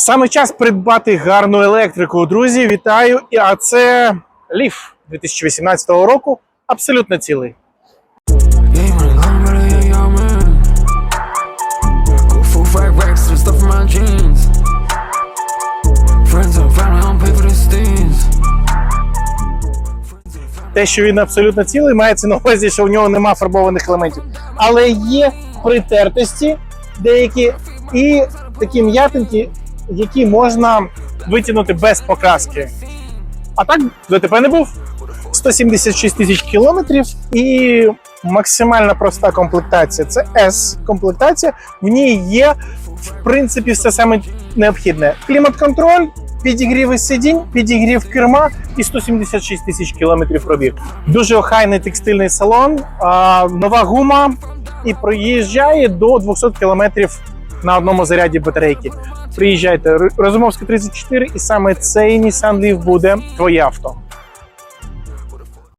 Саме час придбати гарну електрику. Друзі, вітаю! А це Ліф 2018 року. Абсолютно цілий. Те, що він абсолютно цілий, мається на увазі, що в нього нема фарбованих елементів. Але є притертості деякі і такі м'ятинки, які можна витягнути без покраски. А так ДТП не був. 176 тисяч кілометрів і максимально проста комплектація. Це S-комплектація. В ній є, в принципі, все саме необхідне: клімат-контроль, підігріви сидінь, підігрів керма і 176 тисяч кілометрів пробіг. Дуже охайний текстильний салон, нова гума і проїжджає до 200 кілометрів на одному заряді батарейки. Приїжджайте Розумовська 34, і саме цей Nissan Leaf буде твоє авто.